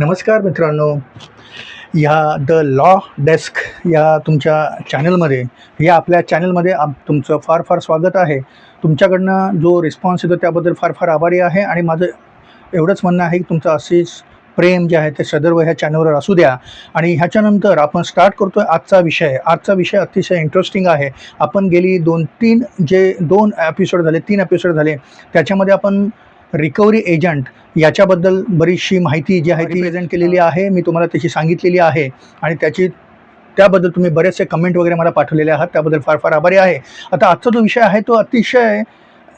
नमस्कार मित्रांनो. या द लॉ डेस्क या तुमच्या चॅनलमध्ये या आपल्या चॅनलमध्ये आप तुमचं फार फार स्वागत आहे. तुमच्याकडनं जो रिस्पॉन्स येतो त्याबद्दल फार फार आभारी आहे आणि माझं एवढंच म्हणणं आहे की तुमचं असेच प्रेम जे आहे ते सदैव ह्या चॅनलवर असू द्या. आणि ह्याच्यानंतर आपण स्टार्ट करतो आहे आजचा विषय. आजचा विषय अतिशय इंटरेस्टिंग आहे. आपण गेली दोन तीन जे दोन एपिसोड झाले तीन एपिसोड झाले त्याच्यामध्ये आपण रिकव्हरी एजंट याच्याबद्दल बरीचशी माहिती जी आहे ती प्रेझेंट केलेली आहे. मी तुम्हाला त्याची सांगितलेली आहे. आणि त्याची त्याबद्दल तुम्ही बरेचसे कमेंट वगैरे मला पाठवलेले आहात. त्याबद्दल फार फार आभारी आहे. आता आजचा जो विषय आहे तो अतिशय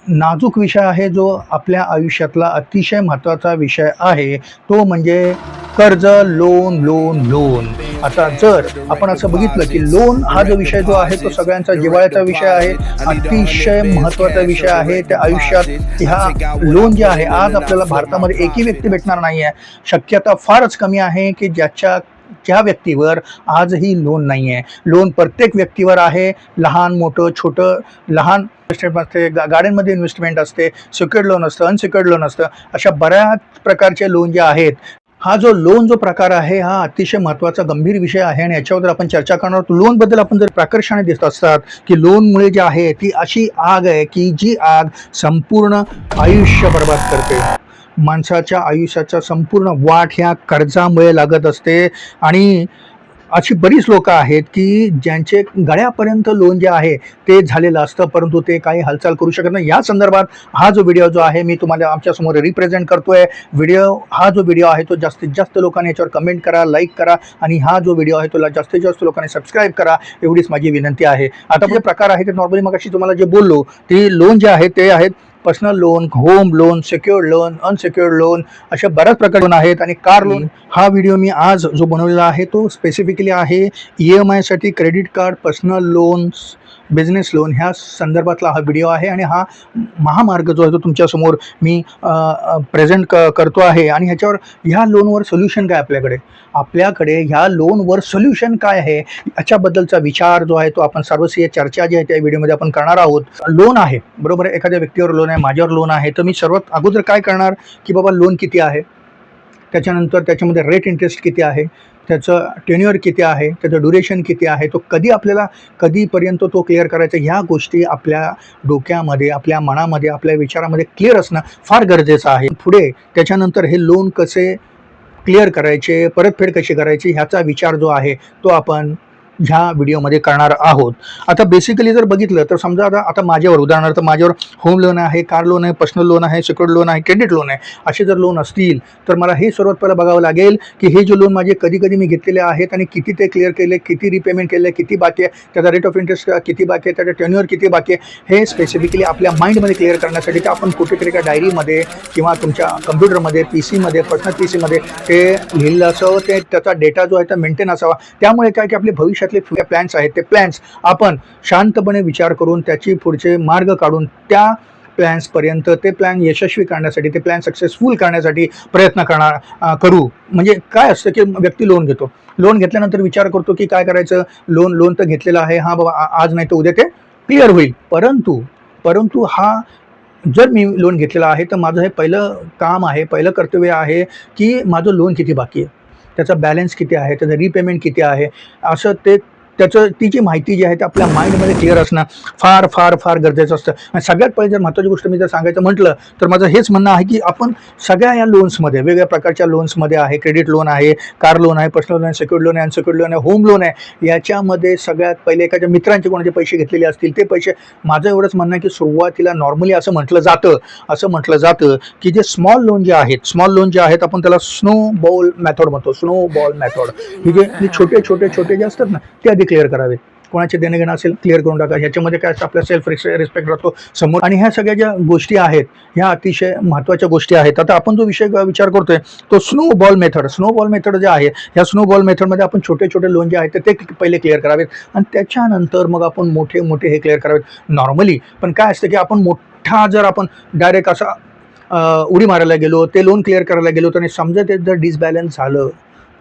नाजूक विषय आहे जो आपल्या आयुष्यातला अतिशय महत्त्वाचा विषय आहे. तो म्हणजे कर्ज लोन लोन लोन आता जर आपण असं बघितलं की लोन हा जो विषय जो आहे तो सगळ्यांचा जिव्हाळ्याचा विषय आहे अतिशय महत्त्वाचा विषय आहे. त्या आयुष्यात ह्या लोन जे आहे आज आपल्याला भारतामध्ये एकही व्यक्ती भेटणार नाही आहे शक्यता फारच कमी आहे की ज्याच्या ज्या व्यक्तीवर आजही लोन नाही आहे लोन प्रत्येक व्यक्तीवर आहे. लहान मोठं छोटं लहान इन्व्हेस्टमेंट असते गा गाड्यांमध्ये इन्व्हेस्टमेंट असते सिक्युर्ड लोन असतं अनसिक्युर्ड लोन असतं. अशा बऱ्याच प्रकारचे लोन जे आहेत हा जो लोन जो प्रकार आहे हा अतिशय महत्त्वाचा गंभीर विषय आहे. आणि याच्याबद्दल आपण चर्चा करणार आहोत लोनबद्दल आपण जर प्राकर्षाने दिसत असतात की लोनमुळे जे आहे ती अशी आग आहे की जी आग संपूर्ण आयुष्य बर्बाद करते. माणसाच्या आयुष्याचा संपूर्ण वाट ह्या कर्जामुळे लागत असते. आणि अशी बरीच लोक आहेत की ज्यांचे गळ्यापर्यंत लोन जे आहे ते झालेलं असतं परंतु ते काही हालचाल करू शकत नाही. या संदर्भात हा जो व्हिडिओ जो आहे मी तुम्हाला आमच्यासमोर रिप्रेझेंट करतोय. व्हिडिओ हा जो व्हिडिओ आहे तो जास्तीत जास्त लोकांनी याच्यावर कमेंट करा लाईक करा आणि हा जो व्हिडिओ आहे तो जास्तीत जास्त लोकांनी सबस्क्राईब करा एवढीच माझी विनंती आहे. आता जे प्रकार आहे ते नॉर्मली मग तुम्हाला जे बोललो ते लोन जे आहे ते आहेत personal loan home loan secured loan unsecured loan अशा बऱ्याच प्रकार लोन आहेत. आणि कार लोन हा व्हिडिओ मी आज जो बनवलेला आहे तो स्पेसिफिकली आहे E M आयसाठी credit card personal loans business loan ह्या संदर्भातला हा व्हिडिओ आहे आणि हा महामार्ग जो आहे तो तुमच्यासमोर मी प्रेझेंट क करतो आहे. आणि ह्याच्यावर ह्या लोनवर सोल्युशन काय आपल्याकडे? आपल्याकडे ह्या लोनवर सोल्युशन काय आहे? याच्याबद्दलचा विचार जो आहे तो आपण सर्वस्वीय चर्चा जी आहे त्या व्हिडिओमध्ये आपण करणार आहोत. लोन आहे. बरोबर? आहे एखाद्या व्यक्तीवर लोन आहे माझ्यावर लोन आहे तर मी सर्वात अगोदर काय करणार? की बाबा लोन किती आहे? त्याच्यानंतर त्याच्यामध्ये रेट इंटरेस्ट किती आहे? त्याचं टेन्युअर किती आहे त्याचं ड्युरेशन किती आहे तो कधी आपल्याला कधीपर्यंत तो क्लिअर करायचा ह्या गोष्टी आपल्या डोक्यामध्ये आपल्या मनामध्ये आपल्या विचारामध्ये क्लिअर असणं फार गरजेचं आहे. पुढे त्याच्यानंतर हे लोन कसे क्लिअर करायचे परतफेड कशी करायची ह्याचा विचार जो आहे तो आपण ह्या व्हिडिओमध्ये करणार आहोत. आता बेसिकली जर बघितलं तर समजा आता आता माझ्यावर उदाहरणार्थ माझ्यावर होम लोन आहे कार लोन आहे पर्सनल लोन आहे सिक्युर्ड लोन आहे क्रेडिट लोन आहे असे जर लोन असतील तर मला हे सर्वात पहिला बघावं लागेल की हे जे लोन माझे कधी कधी मी घेतलेले आहेत आणि किती ते क्लिअर केले किती रिपेमेंट केले किती बाकी आहे त्याचा रेट ऑफ इंटरेस्ट किती बाकी आहे त्याचा टेन्युअर किती बाकी आहे हे स्पेसिफिकली आपल्या माइंडमध्ये क्लिअर करण्यासाठी ते आपण कुठेतरी का डायरीमध्ये किंवा तुमच्या कम्प्युटरमध्ये पी सीमध्ये पर्सनल पी सीमध्ये ते लिहिलं असावं ते त्याचा डेटा जो आहे तो मेंटेन असावा. त्यामुळे काय की आपले भविष्यात भविष्यातले प्लॅन्स आहेत. ते प्लॅन्स आपण शांतपणे विचार करून त्याची पुढचे मार्ग काढून त्या प्लॅन्सपर्यंत ते प्लॅन यशस्वी करण्यासाठी ते प्लॅन सक्सेसफुल करण्यासाठी प्रयत्न करणार करू. म्हणजे काय असतं की व्यक्ती लोन घेतो. लोन घेतल्यानंतर विचार करतो की काय करायचं? लोन लोन तर घेतलेलं आहे. हा बाबा आज नाही तर उद्या ते क्लिअर होईल. परंतु परंतु हा जर मी लोन घेतलेला आहे तर माझं हे पहिलं काम आहे पहिलं कर्तव्य आहे की माझं लोन किती बाकी आहे? त्याचा बॅलन्स किती आहे? त्याचं रिपेमेंट किती आहे? असं ते त्याचं ती जी माहिती जी आहे ते आपल्या माइंडमध्ये क्लिअर असणं फार फार फार गरजेचं असतं. आणि सगळ्यात पहिले जर महत्त्वाची गोष्ट मी जर सांगायचं म्हटलं तर माझं हेच म्हणणं आहे की आपण सगळ्या या लोन्समध्ये वेगवेगळ्या प्रकारच्या लोन्समध्ये आहे क्रेडिट लोन आहे कार लोन आहे पर्सनल लोन आहे सेक्युर्ड लोन आहे अनसेक्युर्ड लोन आहे होम लोन आहे याच्यामध्ये सगळ्यात पहिले एखाद्या मित्रांचे कोणाचे पैसे घेतलेले असतील ते पैसे माझं एवढंच म्हणणं आहे की सुरुवातीला नॉर्मली असं म्हटलं जातं असं म्हटलं जातं की जे स्मॉल लोन जे आहेत स्मॉल लोन जे आहेत आपण त्याला स्नो बॉल मॅथड म्हणतो स्नो बॉल मेथड हे जे जे छोटे छोटे छोटे जे असतात ना ते आधी क्लिअर करावे. कोणाचे देणं असेल क्लिअर करून टाका. ह्याच्यामध्ये काय असतं आपल्या सेल्फ रिस्पेक्ट राहतो समोर. आणि ह्या सगळ्या ज्या गोष्टी आहेत ह्या अतिशय महत्त्वाच्या गोष्टी आहेत. आता आपण जो विषय विचार करतोय तो snow ball method snow ball method जे आहे ह्या स्नो बॉल मेथडमध्ये आपण छोटे छोटे लोन जे आहेत ते पहिले क्लिअर करावेत. आणि त्याच्यानंतर मग आपण मोठे मोठे हे क्लिअर करावेत. नॉर्मली पण काय असतं की आपण मोठा जर आपण डायरेक्ट असा उडी मारायला गेलो ते लोन क्लिअर करायला गेलो तर समजा ते जर डिसबॅलन्स झालं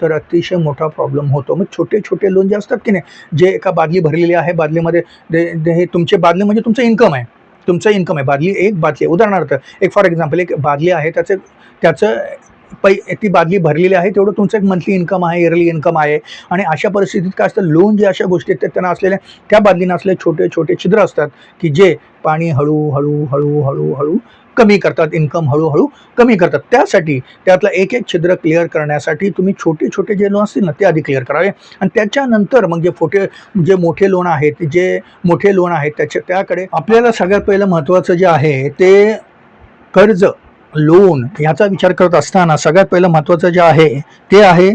तर अतिशय मोठा प्रॉब्लेम होतो. मग छोटे छोटे लोन जे असतात की नाही जे एका बादली भरलेली आहे बादलीमध्ये ते- हे तुमचे बादली म्हणजे तुमचं इन्कम आहे. तुमचं इन्कम आहे. बादली एक बादली. उदाहरणार्थ एक फॉर एक्झाम्पल एक बादली आहे त्याचं त्याचं पै ती बादली भरलेली आहे तेवढं तुमचं एक मंथली इन्कम आहे इयरली इन्कम आहे. आणि अशा परिस्थितीत काय असतं लोन जे अशा गोष्टी आहेत त्यांना असलेल्या त्या बादलीनं असले छोटे छोटे छिद्र असतात की जे पाणी हळू हळू हळू हळू हळू कमी करतात इन्कम हळूहळू कमी करतात. त्यासाठी त्यातलं एक एक छिद्र क्लिअर करण्यासाठी तुम्ही छोटे छोटे जे लोन असतील ना ते आधी क्लिअर करावे. आणि त्याच्यानंतर मग जे फोटे जे मोठे लोन आहेत जे मोठे लोन आहेत त्याच्या त्याकडे आपल्याला सगळ्यात पहिलं महत्त्वाचं जे आहे ते कर्ज लोन याचा विचार करत असताना सगळ्यात पहिलं महत्त्वाचं जे आहे ते आहे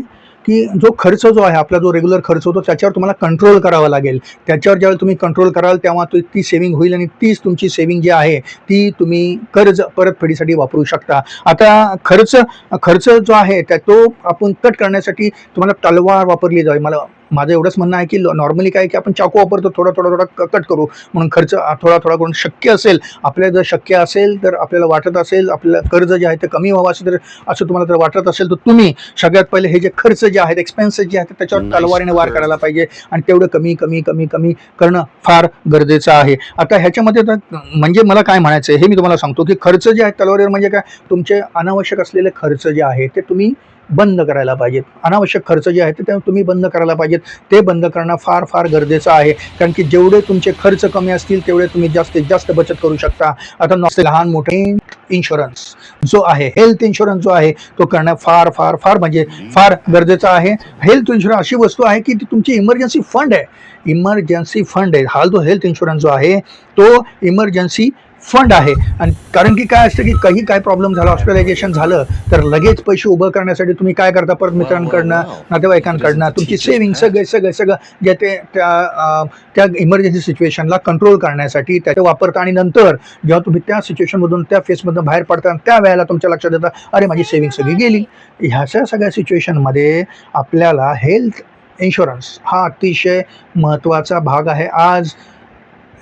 की जो खर्च जो आहे आपला जो रेग्युलर खर्च होतो त्याच्यावर तुम्हाला कंट्रोल करावा लागेल. त्याच्यावर ज्यावेळी तुम्ही कंट्रोल कराल तेव्हा ती सेविंग होईल आणि तीच तुमची सेविंग जी आहे ती तुम्ही कर्ज परतफेडीसाठी वापरू शकता. आता खर्च खर्च जो आहे त्या तो आपण कट करण्यासाठी तुम्हाला तलवार वापरली जावी. मला माझं एवढंच म्हणणं आहे की नॉर्मली काय आहे की आपण चाकू वापरतो थोडा थोडा थोडा कट करू. म्हणून खर्च थोडा थोडा करून शक्य असेल आपल्याला जर शक्य असेल तर आपल्याला वाटत असेल आपल्याला कर्ज जे आहे ते कमी व्हावं असं तर असं तुम्हाला जर वाटत असेल तर तुम्ही सगळ्यात पहिले हे जे खर्च जे आहेत एक्सपेन्सेस जे आहेत त्याच्यावर तलवारीने वार. करायला पाहिजे. आणि तेवढं कमी कमी कमी कमी करणं फार गरजेचं आहे. आता ह्याच्यामध्ये तर म्हणजे मला काय म्हणायचं आहे हे मी तुम्हाला सांगतो की खर्च जे आहेत तलवारीवर म्हणजे काय? तुमचे अनावश्यक असलेले खर्च जे आहे ते तुम्ही बंद करायला पाहिजेत. अनावश्यक खर्च जे आहेत ते तुम्ही बंद करायला पाहिजेत. ते बंद करणं फार फार गरजेचं आहे. कारण की जेवढे तुमचे खर्च कमी असतील तेवढे तुम्ही जास्तीत जास्त बचत करू शकता. आता नसते लहान मोठे इन्शुरन्स जो आहे हेल्थ इन्शुरन्स जो आहे तो करणं फार फार फार म्हणजे फार गरजेचं आहे. हेल्थ इन्शुरन्स अशी वस्तू आहे की ती तुमची इमर्जन्सी फंड आहे. इमर्जन्सी फंड आहे. हा जो हेल्थ इन्शुरन्स जो आहे तो इमर्जन्सी फंड आहे. आणि कारण की काय असतं की काही काय प्रॉब्लेम झाला हॉस्पिटलायझेशन झालं तर लगेच पैसे उभं करण्यासाठी तुम्ही काय करता? परत मित्रांकडनं नातेवाईकांकडनं तुमची सेव्हिंग सगळे सगळं सगळं जे ते त्या त्या इमर्जन्सी सिच्युएशनला कंट्रोल करण्यासाठी त्याचा वापरता आणि नंतर जेव्हा तुम्ही त्या सिच्युएशनमधून त्या फेसमधून बाहेर पडता त्या वेळेला तुमच्या लक्षात येतं अरे माझी सेव्हिंग सगळी गेली. ह्याच्या सगळ्या सिच्युएशनमध्ये आपल्याला हेल्थ इन्शुरन्स हा अतिशय महत्त्वाचा भाग आहे. आज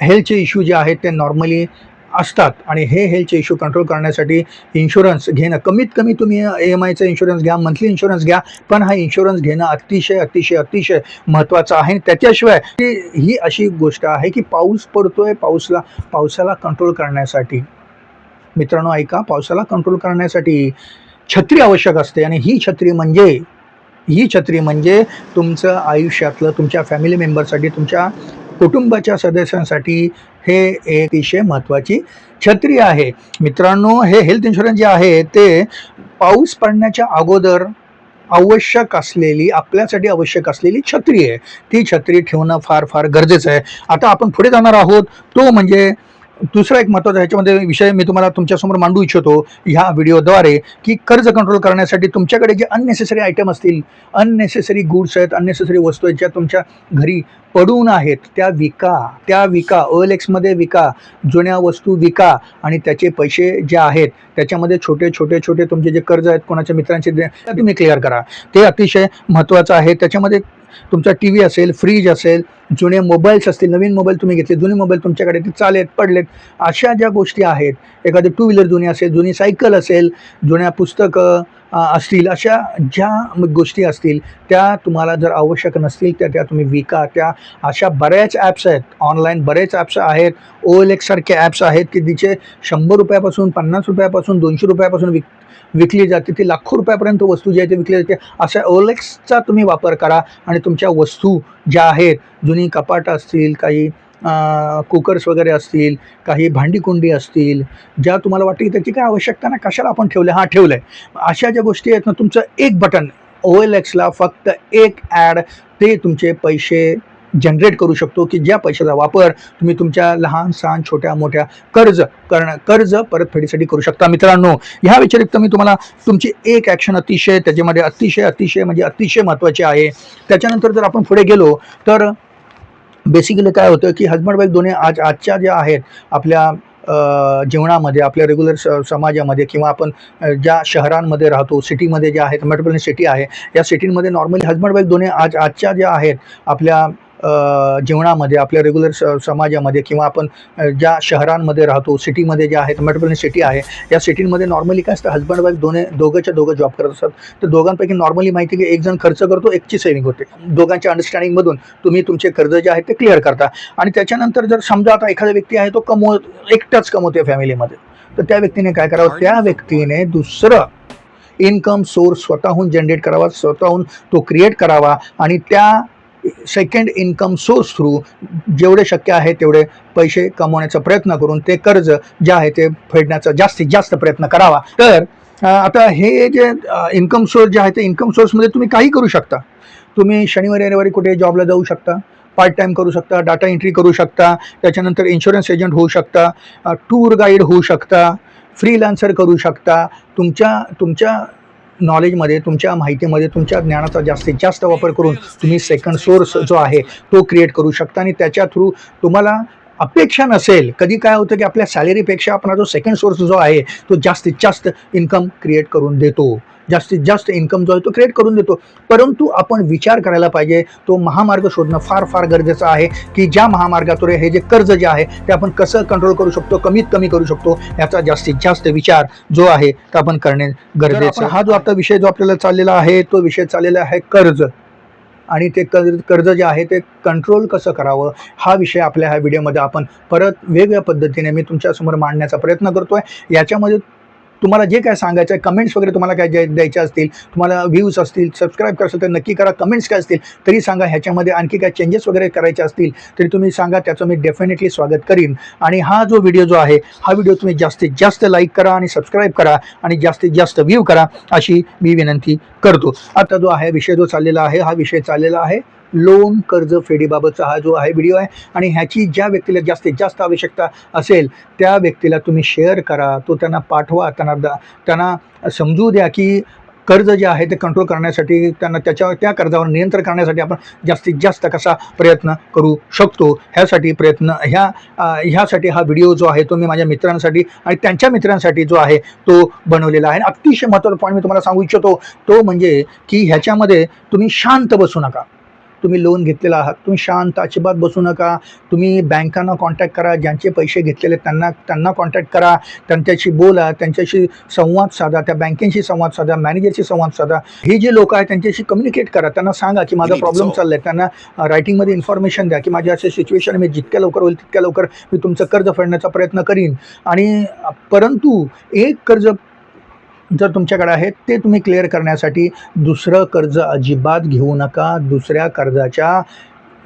हेल्थचे इश्यू जे आहेत ते नॉर्मली असतात. आणि हे हेल्थचे इश्यू कंट्रोल करण्यासाठी इन्शुरन्स घेणं कमीत कमी तुम्ही ए एम आयचा इन्शुरन्स घ्या मंथली इन्शुरन्स घ्या पण हा इन्शुरन्स घेणं अतिशय अतिशय अतिशय महत्त्वाचं आहे. त्याच्याशिवाय ही ही अशी गोष्ट आहे की पाऊस पडतोय पाऊसला पावसाला कंट्रोल करण्यासाठी. मित्रांनो ऐका पावसाला कंट्रोल करण्यासाठी छत्री आवश्यक असते आणि ही छत्री म्हणजे ही छत्री म्हणजे तुमचं आयुष्यातलं तुमच्या फॅमिली मेंबरसाठी तुमच्या कुटुंबाच्या सदस्यांसाठी हे एक अतिशय महत्त्वाची छत्री आहे. मित्रांनो हे हेल्थ इन्शुरन्स जे आहे ते पाऊस पडण्याच्या अगोदर आवश्यक असलेली आपल्यासाठी आवश्यक असलेली छत्री आहे. ती छत्री ठेवणं फार फार गरजेचं आहे. आता आपण पुढे जाणार आहोत. तो म्हणजे दुसरा एक महत्त्वाचा ह्याच्यामध्ये विषय मी तुम्हाला तुमच्यासमोर मांडू इच्छितो ह्या व्हिडिओद्वारे की कर्ज कंट्रोल करण्यासाठी तुमच्याकडे जे अननेसेसरी आयटम असतील अननेसेसरी गुड्स आहेत अननेसेसरी वस्तू आहेत ज्या तुमच्या घरी पडून आहेत त्या विका त्या विका ओएल एक्समध्ये विका जुन्या वस्तू विका आणि त्याचे पैसे जे आहेत त्याच्यामध्ये छोटे छोटे छोटे तुमचे जे कर्ज आहेत कोणाच्या मित्रांचे तुम्ही क्लिअर करा. ते अतिशय महत्त्वाचं आहे. त्याच्यामध्ये तुमचा टी व्ही असेल फ्रीज असेल जुने मोबाईल्स असतील नवीन मोबाईल तुम्ही घेतले जुने मोबाईल तुमच्याकडे ते चालेत पडलेत अशा ज्या गोष्टी आहेत एखादी टू व्हीलर जुनी असेल जुनी सायकल असेल जुन्या पुस्तकं असतील अशा ज्या गोष्टी असतील त्या तुम्हाला जर आवश्यक नसतील त्या त्या तुम्ही विका. त्या अशा बऱ्याच ॲप्स आहेत. ऑनलाईन बरेच ॲप्स आहेत. ओ एल एक्ससारखे ॲप्स आहेत की तिचे शंभर रुपयापासून पन्नास रुपयापासून दोनशे रुपयापासून विक विकली जाते. ती लाखो रुपयापर्यंत वस्तू जी आहे ती विकली जाते. अशा ओलेक्सचा तुम्ही वापर करा आणि तुमच्या वस्तू ज्या आहेत जुनी कपाट असतील काही कुकर्स वगैरे असतील काही भांडीकुंडी असतील ज्या तुम्हाला वाटतं की त्याची काय आवश्यकता नाही कशाला आपण ठेवलं? हा ठेवलं आहे अशा ज्या गोष्टी आहेत ना तुमचं एक बटन ओ एल एक्सला फक्त एक ॲड ते तुमचे पैसे जनरेट करू शकतो की ज्या पैशाचा वापर तुम्ही तुमच्या लहान सहान छोट्या मोठ्या कर्ज करणं कर्ज परतफेडीसाठी करू शकता. मित्रांनो ह्या व्यतिरिक्त मी तुम्हाला तुमची एक ॲक्शन अतिशय त्याच्यामध्ये अतिशय अतिशय म्हणजे अतिशय महत्त्वाची आहे. त्याच्यानंतर जर आपण पुढे गेलो तर बेसिकली काय होतं की हजबंड दोन्ही आज आजच्या ज्या आहेत आपल्या जीवनामध्ये आपल्या रेग्युलर स समाजामध्ये किंवा आपण ज्या शहरांमध्ये राहतो सिटीमध्ये ज्या आहेत मेट्रोपॉलिटन सिटी आहे या सिटीमध्ये नॉर्मली हजबंड वाईफ दोन्ही आज आजच्या ज्या आहेत आपल्या जीवनामध्ये आपल्या रेग्युलर स समाजामध्ये किंवा आपण ज्या शहरांमध्ये राहतो सिटीमध्ये ज्या आहेत मेट्रोपॉलिटन सिटी आहे या सिटीमध्ये नॉर्मली काय असतं हजबंड वाईफ दोन्ही दोघंच्या दोघं जॉब करत असतात. तर दोघांपैकी नॉर्मली माहिती की एक जण खर्च करतो एकची सेव्हिंग होते. दोघांच्या अंडरस्टँडिंगमधून तुम्ही तुमचे कर्ज जे आहेत ते क्लिअर करता. आणि त्याच्यानंतर जर समजा आता एखादा व्यक्ती आहे तो कमवत एकटाच कमवते फॅमिलीमध्ये तर त्या व्यक्तीने काय करावं? त्या व्यक्तीने दुसरं इन्कम सोर्स स्वतःहून जनरेट करावा स्वतःहून तो क्रिएट करावा आणि त्या सेकंड इन्कम सोर्स थ्रू जेवढे शक्य आहे तेवढे पैसे कमवण्याचा प्रयत्न करून ते कर्ज जे आहे ते फेडण्याचा जास्तीत जास्त प्रयत्न करावा. तर आता हे जे इन्कम सोर्स जे आहे ते इन्कम सोर्समध्ये तुम्ही काही करू शकता. तुम्ही शनिवारी रविवारी कुठे जॉबला जाऊ शकता पार्ट टाईम करू शकता डाटा एंट्री करू शकता त्याच्यानंतर इन्शुरन्स एजंट होऊ शकता टूर गाईड होऊ शकता फ्रीलान्सर करू शकता तुमच्या तुमच्या नॉलेजमध्ये तुमच्या माहितीमध्ये तुमच्या ज्ञानाचा जास्तीत जास्त वापर करून तुम्ही सेकंड सोर्स जो आहे तो क्रिएट करू शकता आणि त्याच्या थ्रू तुम्हाला अपेक्षा नसेल. कधी काय होतं की आपल्या सॅलरीपेक्षा आपला जो सेकंड सोर्स जो आहे तो जास्तीत जास्त इन्कम क्रिएट करून देतो. जास्तीत जास्त इन्कम जो आहे तो क्रिएट करून देतो. परंतु आपण विचार करायला पाहिजे तो महामार्ग शोधणं फार फार गरजेचं आहे की ज्या महामार्गातून हे जे कर्ज जे आहे ते आपण कसं कंट्रोल करू शकतो कमीत कमी करू शकतो याचा जास्तीत जास्त विचार जो आहे तो आपण करणे गरजेचं. आहे. हा जो आता विषय जो आपल्याला चाललेला आहे तो विषय चाललेला आहे कर्ज. आणि ते कर्ज कर्ज जे आहे ते कंट्रोल कसं करावं हा विषय आपल्या ह्या व्हिडिओमध्ये आपण परत वेगवेगळ्या पद्धतीने मी तुमच्यासमोर मांडण्याचा प्रयत्न करतो आहे याच्यामध्ये तुम्हाला जे काय सांगायचं आहे कमेंट्स वगैरे तुम्हाला काय द्यायचे असतील तुम्हाला व्ह्यूज असतील सबस्क्राईब करायचं तर नक्की करा. कमेंट्स काय असतील तरी सांगा. ह्याच्यामध्ये आणखी काय चेंजेस वगैरे करायचे असतील तरी तुम्ही सांगा. त्याचं मी डेफिनेटली स्वागत करीन. आणि हा जो व्हिडिओ जो आहे हा व्हिडिओ तुम्ही जास्तीत जास्त लाईक करा आणि सबस्क्राईब करा आणि जास्तीत जास्त व्ह्यू करा अशी मी विनंती करतो. आता जो आहे विषय जो चाललेला आहे हा विषय चाललेला आहे लोन कर्ज फेडीबाबतचा हा जो आहे व्हिडिओ आहे आणि ह्याची ज्या व्यक्तीला जास्तीत जास्त आवश्यकता असेल त्या व्यक्तीला तुम्ही शेअर करा तो त्यांना पाठवा त्यांना दा त्यांना समजू द्या की कर्ज जे आहे ते कंट्रोल करण्यासाठी त्यांना त्याच्या त्या कर्जावर नियंत्रण करण्यासाठी आपण जास्तीत जास्त कसा प्रयत्न करू शकतो. ह्यासाठी प्रयत्न ह्या ह्यासाठी हा व्हिडिओ जो आहे तो मी माझ्या मित्रांसाठी आणि त्यांच्या मित्रांसाठी जो आहे तो बनवलेला आहे. आणि अतिशय महत्त्वाचा पॉईंट मी तुम्हाला सांगू इच्छितो तो म्हणजे की ह्याच्यामध्ये तुम्ही शांत बसू नका. तुम्ही लोन घेतलेला आहात तुम्ही शांत अजिबात बसू नका. तुम्ही बँकांना कॉन्टॅक्ट करा ज्यांचे पैसे घेतलेले त्यांना त्यांना कॉन्टॅक्ट करा. त्यांच्याशी बोला त्यांच्याशी संवाद साधा त्या बँकेशी संवाद साधा मॅनेजरशी संवाद साधा. हे जे लोक आहेत त्यांच्याशी कम्युनिकेट करा. त्यांना सांगा की माझा प्रॉब्लेम चालला आहे त्यांना रायटिंगमध्ये इन्फॉर्मेशन द्या की माझी असे सिच्युएशन मी जितक्या लवकर होईल तितक्या लवकर मी तुमचं कर्ज फेडण्याचा प्रयत्न करीन. आणि परंतु एक कर्ज जर तुमच्याकडे आहेत ते तुम्ही क्लिअर करण्यासाठी दुसरं कर्ज अजिबात घेऊ नका. दुसऱ्या कर्जाच्या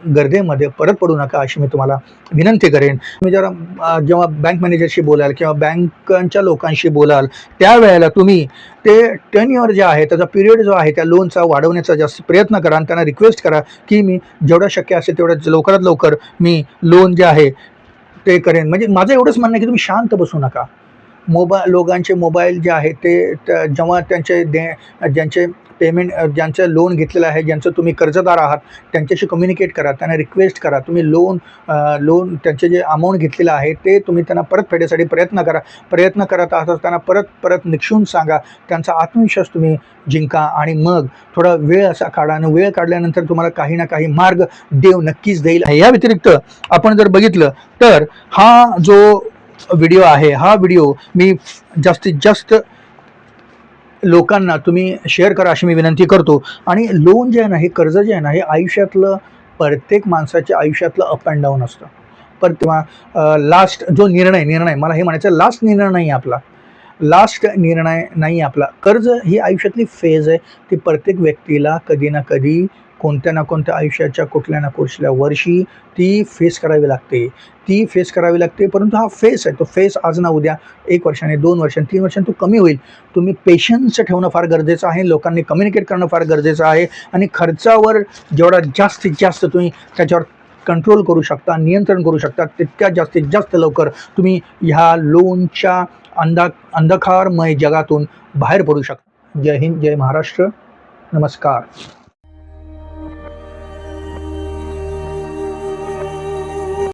गर्देमध्ये परत पडू नका अशी मी तुम्हाला विनंती करेन. तुम्ही जरा जेव्हा बँक मॅनेजरशी बोलाल किंवा बँकांच्या लोकांशी बोलाल त्यावेळेला तुम्ही ते टेन इयर जे आहे त्याचा पिरियड जो आहे त्या लोनचा वाढवण्याचा जास्त प्रयत्न करा आणि त्यांना रिक्वेस्ट करा की मी जेवढं शक्य असेल तेवढं लवकरात लवकर मी लोन जे आहे ते करेन. म्हणजे माझं एवढंच म्हणणं आहे की तुम्ही शांत बसू नका. मोबा लोकांचे मोबाईल जे आहे ते त्या- जेव्हा त्यांचे दे ज्यांचे पेमेंट ज्यांचं लोन घेतलेलं आहे ज्यांचं तुम्ही कर्जदार आहात त्यांच्याशी कम्युनिकेट करा त्यांना रिक्वेस्ट करा. तुम्ही लोन लोन त्यांचे जे अमाऊंट घेतलेलं आहे ते तुम्ही त्यांना परत फेडण्यासाठी प्रयत्न करा. प्रयत्न करत आहात त्यांना परत परत निक्षून सांगा. त्यांचा आत्मविश्वास तुम्ही जिंका आणि मग थोडा वेळ असा काढा आणि वेळ काढल्यानंतर तुम्हाला काही ना काही मार्ग देव नक्कीच देईल. या व्यतिरिक्त आपण जर बघितलं तर हा जो व्हिडिओ आहे. हा व्हिडिओ मी जास्तीत जास्त लोकांना तुम्ही शेअर करा अशी मी विनंती करतो. आणि लोन जे आहे ना हे कर्ज जे आहे ना हे आयुष्यातलं प्रत्येक माणसाच्या आयुष्यातलं अप अँड डाऊन असतं. पण तेव्हा लास्ट जो निर्णय निर्णय मला हे म्हणायचं लास्ट निर्णय नाही आहे आपला. लास्ट निर्णय नाही आहे आपला. कर्ज ही आयुष्यातली फेज आहे. ती प्रत्येक व्यक्तीला कधी ना कधी कोणत्या ना कोणत्या आयुष्याच्या कुठल्या ना कुठल्या वर्षी ती फेस करावी लागते. ती फेस करावी लागते परंतु हा फेस आहे तो फेस आज ना उद्या एक वर्षाने दोन वर्षाने तीन वर्षांनी तो कमी होईल. तुम्ही पेशन्स ठेवणं फार गरजेचं आहे लोकांनी कम्युनिकेट करणं फार गरजेचं आहे आणि खर्चावर जेवढा जास्तीत जास्त तुम्ही त्याच्यावर कंट्रोल करू शकता नियंत्रण करू शकता तितक्या जास्तीत जास्त लवकर तुम्ही ह्या लोनच्या अंधा अंधकारमय जगातून बाहेर पडू शकता. जय हिंद जय महाराष्ट्र. नमस्कार.